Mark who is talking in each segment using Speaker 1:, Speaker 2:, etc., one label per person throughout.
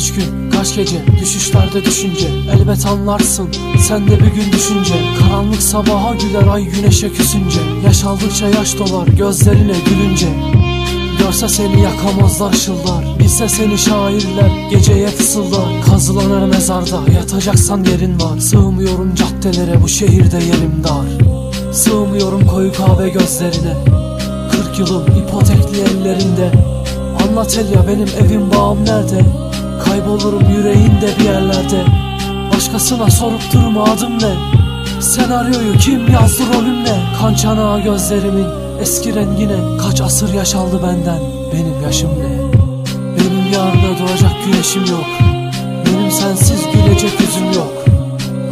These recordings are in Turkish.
Speaker 1: Kaç gün, kaç gece, düşüşlerde düşünce Elbet anlarsın, sen de bir gün düşünce Karanlık sabaha güler ay güneşe küsünce. Yaş aldıkça yaş dolar gözlerine gülünce. Görse seni yakamazlar şıllar Bilse seni şairler geceye fısıldar. Kazılan her mezarda yatacaksan yerin var. Sığmıyorum caddelere bu şehirde yerim dar. Sığmıyorum koyu kahve gözlerine. Kırk yılım ipotekli ellerinde. Anlat el ya benim evim bağım nerede Kaybolurum yüreğinde bir yerlerde. Başkasına sorup durma adım ne? Senaryoyu kim yazdı rolüm ne Kan çanağı gözlerimin eski rengine. Kaç asır yaş aldı benden? Benim yaşım ne? Benim yarına doğacak güneşim yok. Benim sensiz gülecek yüzüm yok.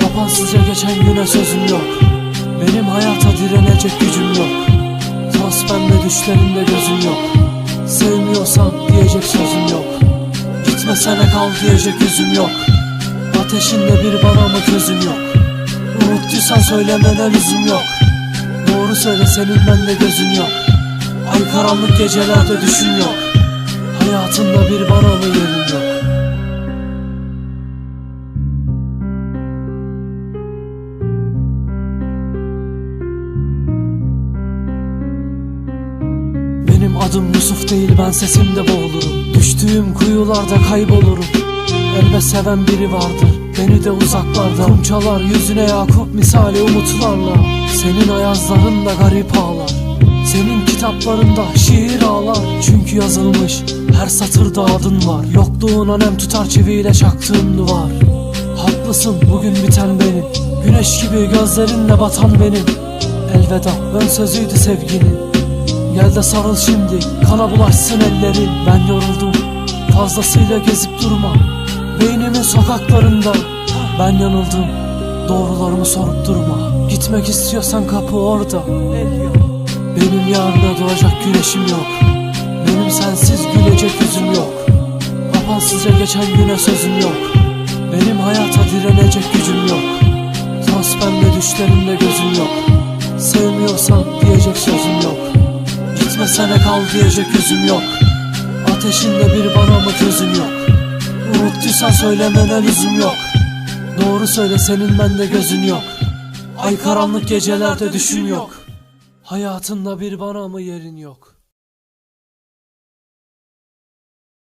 Speaker 1: Kapansızca geçen güne sözüm yok. Benim hayata direnecek gücüm yok. Toz pembe düşlerinde gözüm yok. Sevmiyorsan diyecek sözüm yok Gitmesene kal diyecek yüzüm yok. Ateşinde bir bana mı közüm yok? Unuttuysan söylemene lüzum yok. Doğru söyle senin bende gözün yok. Ay karanlık gecelerde düşün yok. Hayatında bir bana mı yerin yok adım Yusuf değil ben sesimde boğulurum. Düştüğüm kuyularda kaybolurum. Elbet seven biri vardır Beni de uzaklarda. Kumçalar yüzüne Yakup misali umutlarla Senin ayazlarında garip ağlar. Senin kitaplarında şiir ağlar. Çünkü yazılmış her satırda adın var. Yokluğuna nem tutar çiviyle çaktığın duvar. Haklısın bugün biten benim. Güneş gibi gözlerinle batan benim. Elveda ön sözüydü sevginin Gel de sarıl şimdi kana bulaşsın ellerin Ben yoruldum fazlasıyla gezip durma. Beynimin sokaklarında Ben yanıldım. Doğrularımı sorup durma. Gitmek istiyorsan kapı orada. Benim yarına doğacak güneşim yok. Benim sensiz gülecek yüzüm yok. Kapansızca geçen güne sözüm yok. Benim hayata direnecek gücüm yok. Toz pembe düşlerinde gözüm yok. Sevmiyorsan diyecek sözüm yok Gitmesene kal diyecek yüzüm yok. Ateşinde bir bana mı gözüm yok? Unuttuysan söylemene lüzum yok. Doğru söyle senin bende gözün yok. Ay karanlık gecelerde düşün yok. Hayatında bir bana mı yerin yok